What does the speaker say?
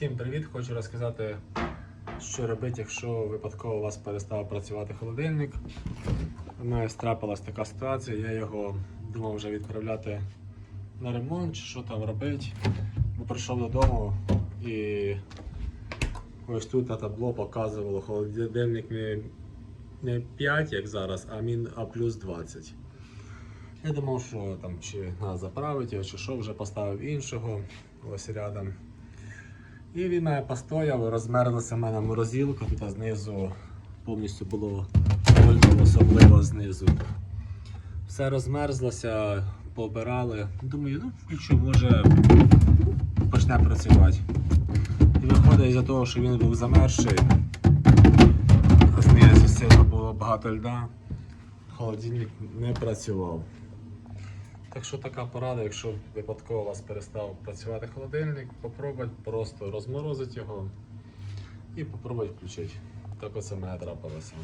Всім привіт! Хочу розказати, що робити, якщо випадково у вас перестав працювати холодильник. У мене трапилась така ситуація, я його думав вже відправляти на ремонт, що там робити. Бо прийшов додому і ось тут на табло показувало холодильник не, не 5, як зараз, а, мін, а плюс 20. Я думав, що там чи треба заправити чи що, вже поставив іншого ось рядом. І він мене постояв, розмерзлася в мене морозилка, тут знизу повністю було польно, особливо знизу. Все розмерзлося, побирали. Думаю, ну включу, може почне працювати. І виходить із-за того, що він був замерзший, знизу сильно було багато льда, холодильник не працював. Так що така порада, якщо випадково у вас перестав працювати холодильник, попробуйте просто розморозити його і попробуйте включити. Так оце мене трапилося.